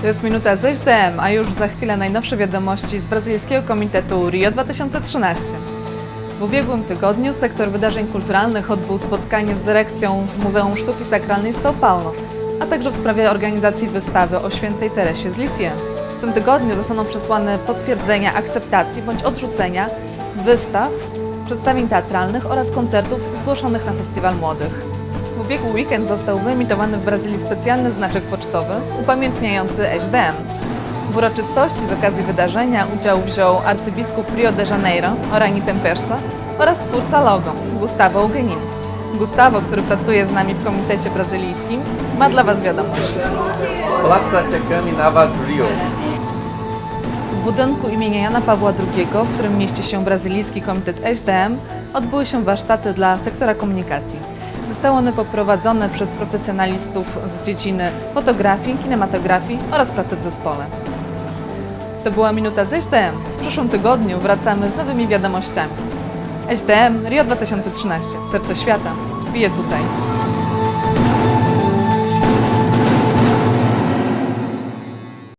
To jest minuta z HDM, a już za chwilę najnowsze wiadomości z brazylijskiego komitetu Rio 2013. W ubiegłym tygodniu sektor wydarzeń kulturalnych odbył spotkanie z dyrekcją Muzeum Sztuki Sakralnej z São Paulo, a także w sprawie organizacji wystawy o świętej Teresie z Lisieux. W tym tygodniu zostaną przesłane potwierdzenia akceptacji bądź odrzucenia wystaw, przedstawień teatralnych oraz koncertów zgłoszonych na Festiwal Młodych. W ubiegły weekend został wyemitowany w Brazylii specjalny znaczek pocztowy upamiętniający HDM. W uroczystości z okazji wydarzenia udział wziął arcybiskup Rio de Janeiro, Orani Tempesta oraz twórca logo, Gustavo Eugenin. Gustavo, który pracuje z nami w komitecie brazylijskim, ma dla Was wiadomość. Placa Czekami na Was w Rio. W budynku imienia Jana Pawła II, w którym mieści się brazylijski komitet HDM, odbyły się warsztaty dla sektora komunikacji. Zostały one poprowadzone przez profesjonalistów z dziedziny fotografii, kinematografii oraz pracy w zespole. To była Minuta z HDM. W przyszłym tygodniu wracamy z nowymi wiadomościami. HDM Rio 2013. Serce świata. Bije tutaj.